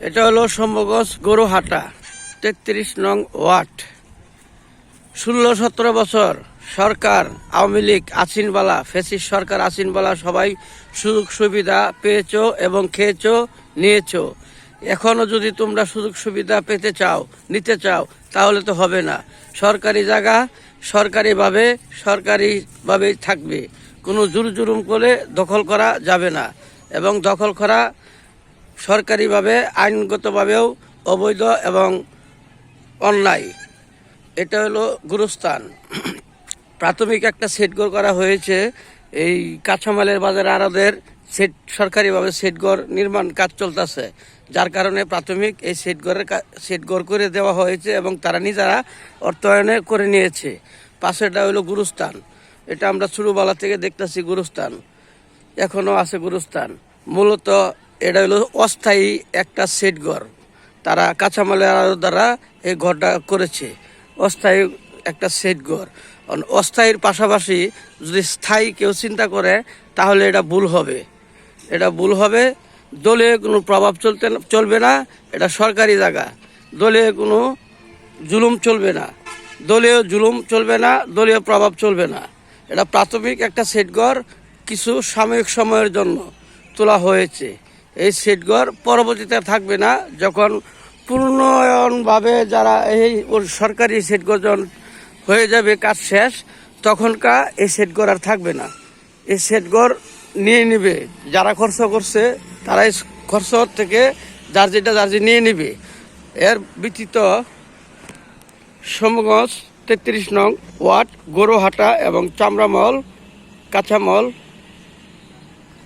এটা হলো সম্ভগজ গরুহাটা, তেত্রিশ নং ওয়াট ষোলো, সতেরো বছর সরকার আওয়ামী লীগ আসিনবালা ফেসিস সরকার আসিনবালা সবাই সুযোগ সুবিধা পেয়েছ এবং খেয়েছো, নিয়েছো। এখনও যদি তোমরা সুযোগ সুবিধা পেতে চাও, নিতে চাও, তাহলে তো হবে না। সরকারি জায়গা, সরকারিভাবে সরকারিভাবেই থাকবে। কোনো জুর জুরুম করে দখল করা যাবে না। এবং দখল করা সরকারিভাবে, আইনগতভাবেও অবৈধ এবং অন্যায়। এটা হলো গুরুস্থান। প্রাথমিক একটা সেটগর করা হয়েছে। এই কাঁচামালের বাজার আড়াদের সেট, সরকারিভাবে সেটগর নির্মাণ কাজ চলতেছে। যার কারণে প্রাথমিক এই সেটগরের সেটগর করে দেওয়া হয়েছে এবং তারা নিজেরা অর্থায়নে করে নিয়েছে। পাশেটা হলো গুরুস্থান। এটা আমরা ছোটোবেলা থেকে দেখতেছি গুরুস্থান। এখনও আছে গুরুস্থান। মূলত এটা হলো অস্থায়ী একটা সেট ঘর। তারা কাঁচামালের দ্বারা এই ঘরটা করেছে। অস্থায়ী একটা সেট ঘর। অস্থায়ীর পাশাপাশি যদি স্থায়ী কেউ চিন্তা করে, তাহলে এটা ভুল হবে। এটা ভুল হবে। দলে কোনো প্রভাব চলতে চলবে না। এটা সরকারি জায়গা। দলে কোনো জুলুম চলবে না। দলীয় জুলুম চলবে না, দলীয় প্রভাব চলবে না। এটা প্রাথমিক একটা সেটঘর কিছু সাময়িক সময়ের জন্য তোলা হয়েছে। এই সেটঘর পরবর্তীতে থাকবে না। যখন পূর্ণয়নভাবে যারা এই সরকারি সেটঘর যখন হয়ে যাবে কাজ শেষ, তখনকার এই সেটঘর আর থাকবে না। এই সেটঘর নিয়ে নিবে। যারা খরচ করছে তারা এই খরচ থেকে যার যেটা যার নিয়ে নিবে। এর ব্যতীত সমগঞ্জ তেত্রিশ নং ওয়ার্ড, গরুহাটা এবং চামড়ামল কাঁচামল